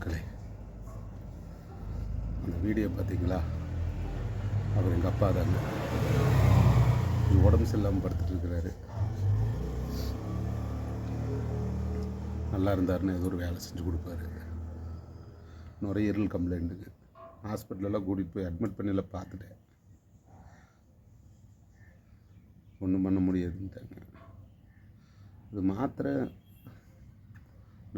மக்களே அந்த வீடியோ பார்த்தீங்களா? அவர் எங்கள் அப்பா தாங்க. உடம்பு சரியில்லாமல் படுத்துட்டு இருக்கிறாரு. நல்லா இருந்தாருன்னு ஏதோ ஒரு வேலை செஞ்சு கொடுப்பாரு. நுரையீரல் கம்ப்ளைண்ட்டுக்கு ஹாஸ்பிட்டலெல்லாம் கூட்டிகிட்டு போய் அட்மிட் பண்ணில பார்த்துட்டேன். ஒன்றும் பண்ண முடியாதுன்ட்டாங்க. இது மாத்திரை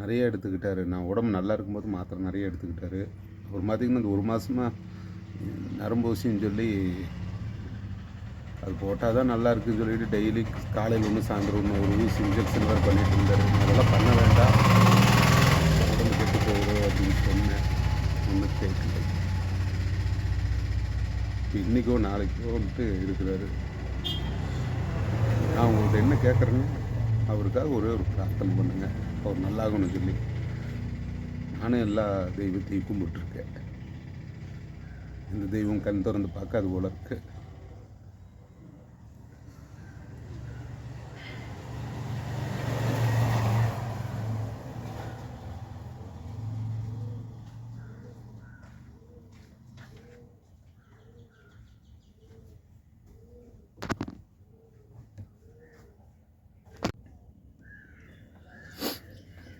நிறைய எடுத்துக்கிட்டாரு. நான் உடம்பு நல்லா இருக்கும்போது மாத்திரை நிறைய எடுத்துக்கிட்டாரு. அப்புறம் பார்த்திங்கன்னா இந்த ஒரு மாதமாக நரம்பு ஊசின்னு சொல்லி அது போட்டால் தான் நல்லா இருக்குன்னு சொல்லிட்டு டெய்லி காலையில் ஒன்று சாயந்தரம் ஒன்று ஒரு ஊசி இன்ஜெக்ஷன் வேறு பண்ணிட்டு இருந்தார். அதெல்லாம் பண்ண வேண்டாம். உடம்பு கெட்டு போயிடும் அப்படின்னு சொன்னேன். ஒன்றும் கேட்கல. இன்றைக்கோ நாளைக்கோ வந்துட்டு இருக்கிறாரு. நான் உங்கள்கிட்ட என்ன கேட்குறேன்னு அவருக்காக ஒரே ஒரு பிரார்த்தனை பண்ணுங்க. அவர் நல்லாகணும்னு சொல்லி. நானும் எல்லா தெய்வத்தையும் கும்பிட்டுருக்கேன். இந்த தெய்வம் கண் திறந்து பார்க்காது போல இருக்குது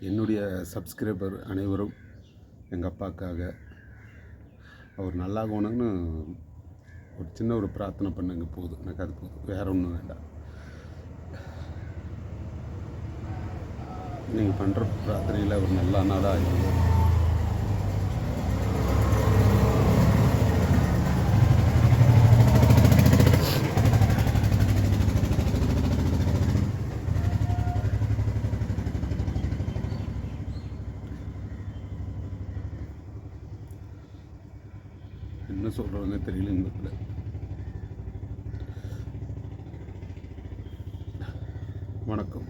என்னுடைய சப்ஸ்கிரைபர் அனைவரும் எங்கள் அப்பாக்காக அவர் நல்லாகணும்னு ஒரு சின்ன ஒரு பிரார்த்தனை பண்ணுங்க போதும். எனக்கு அது போதும். வேறு ஒன்றும் வேண்டாம். நீங்கள் பண்ணுற பிரார்த்தனையில் அவர் நல்லா நாளாக இருக்கும் என்ன சொல்கிறதுன்னு தெரியல இன்பத்தில் வணக்கம்.